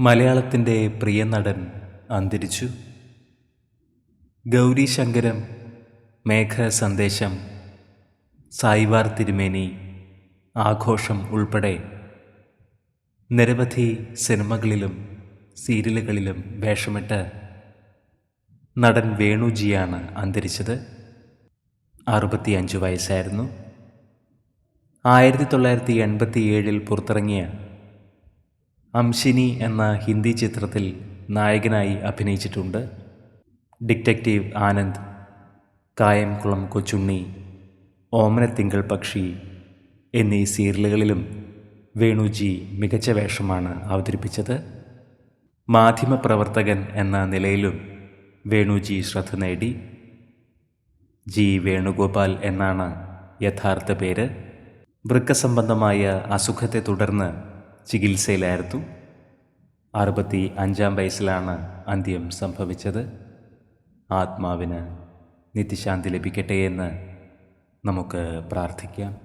മലയാളത്തിന്റെ പ്രിയ നടൻ അന്തരിച്ചു. ഗൗരി ശങ്കരം മേഘ സന്ദേശം സായിവാർ തിരുമേനി ആഘോഷം ഉൾപ്പെടെ നിരവധി സിനിമകളിലും സീരിയലുകളിലും വേഷമിട്ട് നടൻ വേണുജിയാണ് അന്തരിച്ചത്. അറുപത്തിയഞ്ച് വയസ്സായിരുന്നു. ആയിരത്തി തൊള്ളായിരത്തി എൺപത്തി ഏഴിൽ പുറത്തിറങ്ങിയ അംശിനി എന്ന ഹിന്ദി ചിത്രത്തിൽ നായകനായി അഭിനയിച്ചിട്ടുണ്ട് ഡിറ്റക്റ്റീവ് ആനന്ദ് കായംകുളം കൊച്ചുണ്ണി ഓമനത്തിങ്കൾ പക്ഷി എന്നീ സീരിയലുകളിലും വേണുജി മികച്ച വേഷമാണ് അവതരിപ്പിച്ചത്. മാധ്യമപ്രവർത്തകൻ എന്ന നിലയിലും വേണുജി ശ്രദ്ധ നേടി. ജി വേണുഗോപാൽ എന്നാണ് യഥാർത്ഥ പേര്. വൃക്കസംബന്ധമായ അസുഖത്തെ തുടർന്ന് ചികിത്സയിലായിരുന്നു. അറുപത്തി അഞ്ചാം വയസ്സിലാണ് അന്ത്യം സംഭവിച്ചത്. ആത്മാവിന് നിത്യശാന്തി ലഭിക്കട്ടെ എന്ന് നമുക്ക് പ്രാർത്ഥിക്കാം.